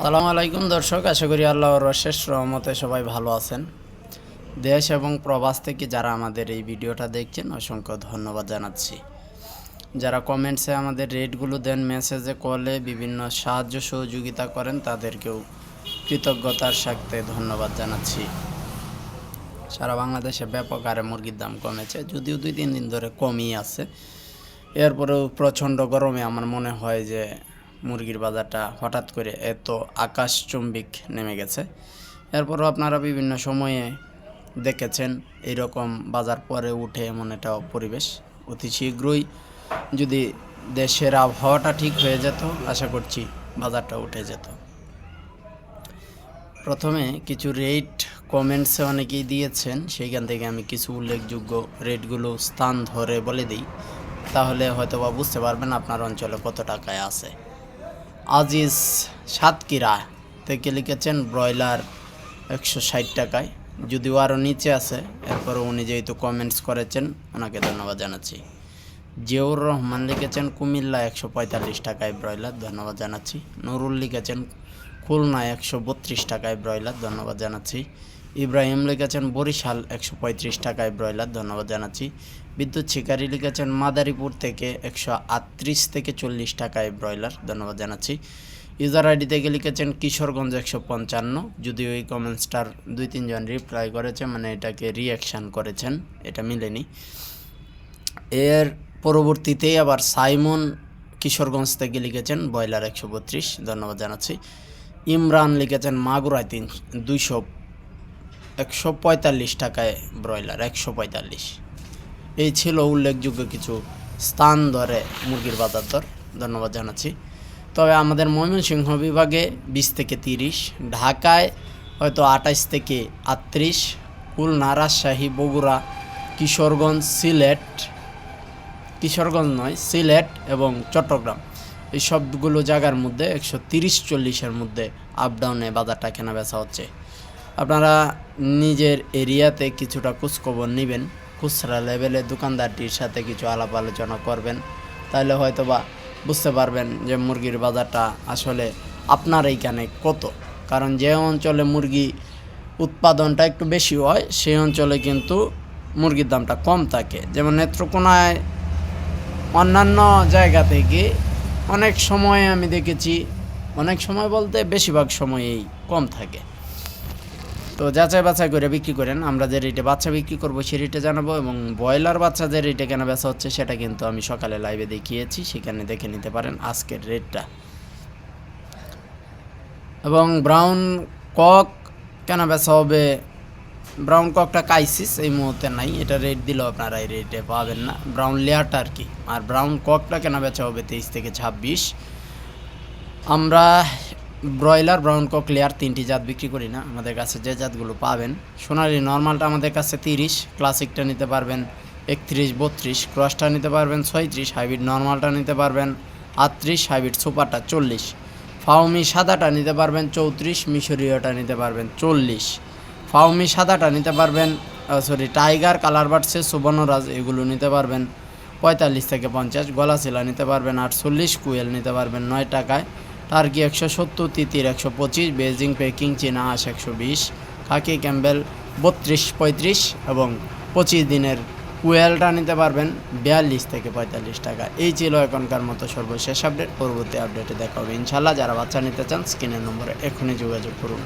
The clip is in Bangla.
আসসালামু আলাইকুম দর্শক, আশা করি আল্লাহর অশেষ রহমতে সবাই ভালো আছেন। দেশ এবং প্রবাস থেকে যারা আমাদের এই ভিডিওটা দেখছেন, অসংখ্য ধন্যবাদ জানাচ্ছি। যারা কমেন্টসে আমাদের রেটগুলো দেন মেসেজে কলে বিভিন্ন সাহায্য সহযোগিতা করেন, তাদেরকেও কৃতজ্ঞতার সাথে ধন্যবাদ জানাচ্ছি। সারা বাংলাদেশে ব্যাপক আরে মুরগির দাম কমেছে, যদিও দুই, তিন দিন ধরে কমই আছে। এরপরেও প্রচণ্ড গরমে আমার মনে হয় যে মুরগির বাজারটা হঠাৎ করে এত আকাশচুম্বিক নেমে গেছে। এরপরও আপনারা বিভিন্ন সময়ে দেখেছেন এইরকম বাজার পরে উঠে এমন একটা পরিবেশ। অতি শীঘ্রই যদি দেশের আবহাওয়াটা ঠিক হয়ে যেত, আশা করছি বাজারটা উঠে যেত। প্রথমে কিছু রেট কমেন্টসে অনেকেই দিয়েছেন, সেইখান থেকে আমি কিছু উল্লেখযোগ্য রেটগুলো স্থান ধরে বলে দিই। তাহলে হয়তো বা বুঝতে পারবেন আপনার অঞ্চলে কত টাকায় আছে। আজিজ সাতকিরা থেকে লিখেছেন ব্রয়লার একশো ষাট টাকায়। যদিও আরও নিচে আছে এরপরে উনি যেহেতু কমেন্টস করেছেন, ওনাকে ধন্যবাদ জানাচ্ছি। জিয়াউর রহমান লিখেছেন, কুমিল্লা একশো পঁয়তাল্লিশ টাকায় ব্রয়লার, ধন্যবাদ জানাচ্ছি। নুরুল লিখেছেন খুলনা একশো বত্রিশ টাকায় ব্রয়লার, ধন্যবাদ জানাচ্ছি। ইব্রাহিম লিখেছেন, বরিশাল, একশো পঁয়ত্রিশ টাকায় ব্রয়লার, ধন্যবাদ জানাচ্ছি। বিদ্যুৎ শিকারী লিখেছেন, মাদারীপুর থেকে একশো আটত্রিশ থেকে চল্লিশ টাকায় ব্রয়লার, ধন্যবাদ জানাচ্ছি। ইউজার আইডি থেকে লিখেছেন, কিশোরগঞ্জ একশো পঞ্চান্ন। যদিও এই কমেন্টসটার দুই, তিনজন রিপ্লাই করেছে মানে এটাকে রিয়াকশান করেছেন, এটা মিলেনি। এর পরবর্তীতেই আবার সাইমন কিশোরগঞ্জ থেকে লিখেছেন, ব্রয়লার একশো বত্রিশ, ধন্যবাদ জানাচ্ছি। ইমরান লিখেছেন, মাগুরায় তিন, দুইশো একশো পঁয়তাল্লিশ টাকায় ব্রয়লার, একশো পঁয়তাল্লিশ। এই ছিল উল্লেখযোগ্য কিছু স্থান ধরে মুরগির বাজার দর। ধন্যবাদ জানাচ্ছি। তবে আমাদের ময়মনসিংহ বিভাগে বিশ থেকে তিরিশ, ঢাকায় হয়তো আঠাইশ থেকে আটত্রিশ, খুলনা, রাজশাহী, বগুড়া, কিশোরগঞ্জ, সিলেট, কিশোরগঞ্জ নয়, সিলেট এবং চট্টগ্রাম। এই সবগুলো জায়গার মধ্যে একশো তিরিশ চল্লিশের মধ্যে আপ ডাউনে বাজারটা কেনা বেচা হচ্ছে। আপনারা নিজের এরিয়াতে কিছুটা খোঁজখবর নেবেন, খুচরা লেভেলে দোকানদারটির সাথে কিছু আলাপ আলোচনা করবেন, তাহলে হয়তো বা বুঝতে পারবেন যে মুরগির বাজারটা আসলে আপনার এইখানে কত। কারণ যে অঞ্চলে মুরগি উৎপাদনটা একটু বেশি হয়, সেই অঞ্চলে কিন্তু মুরগির দামটা কম থাকে। যেমন নেত্রকোনায় অন্যান্য জায়গা থেকে অনেক সময় আমি দেখেছি, অনেক সময় বলতে বেশিরভাগ সময়ই কম থাকে। তো যাচাই বাছাই করে বিক্রি করেন। আমরা যে রেটে বাচ্চা বিক্রি করব সে রেটে জানাব এবং ব্রয়লার বাচ্চা যে রেটে কেনা বেচা হচ্ছে সেটা কিন্তু আমি সকালে লাইভে দেখিয়েছি, সেখানে দেখে নিতে পারেন আজকের রেটটা এবং ব্রাউন কক কেনা বেচা হবে ব্রাউন ককটা কাইসিস এই মুহূর্তে নাই, এটা রেট দিলেও আপনারা এই রেটে পাবেন না। ব্রাউন লেয়ারটা আর কি, আর ব্রাউন ককটা কেনা বেচা হবে তেইশ থেকে ছাব্বিশ। আমরা ব্রয়লার ব্রাউন কক লেয়ার তিনটি জাত বিক্রি করি না। আমাদের কাছে যে জাতগুলো পাবেন, সোনালি নর্মালটা আমাদের কাছে তিরিশ ক্লাসিকটা নিতে পারবেন একত্রিশ, বত্রিশ ক্রসটা নিতে পারবেন ছয়ত্রিশ হাইব্রিড নর্মালটা নিতে পারবেন আটত্রিশ হাইব্রিড সুপারটা চল্লিশ। ফাউমি সাদাটা নিতে পারবেন চৌত্রিশ, মিশরীয়টা নিতে পারবেন চল্লিশ। ফাউমি সাদাটা নিতে পারবেন সরি টাইগার কালার বাড়ছে সুবর্ণরাজ এগুলো নিতে পারবেন পঁয়তাল্লিশ থেকে পঞ্চাশ গলাচিলা নিতে পারবেন আটচল্লিশ, কুয়েল নিতে পারবেন নয় টাকায়। টার্কি একশো সত্তর, তিতির একশো পঁচিশ বেজিং পেকিং, চীনা আশ একশো বিশ, কাকি ক্যাম্বেল বত্রিশ, পঁয়ত্রিশ এবং পঁচিশ দিনের কুয়েলটা নিতে পারবেন বিয়াল্লিশ থেকে পঁয়তাল্লিশ টাকা। এই ছিল এখনকার মতো সর্বশেষ আপডেট। পরবর্তী আপডেটে দেখা হবে। ইনশাল্লাহ যারা বাচ্চা নিতে চান, স্ক্রিনের নম্বরে এখনই যোগাযোগ করুন।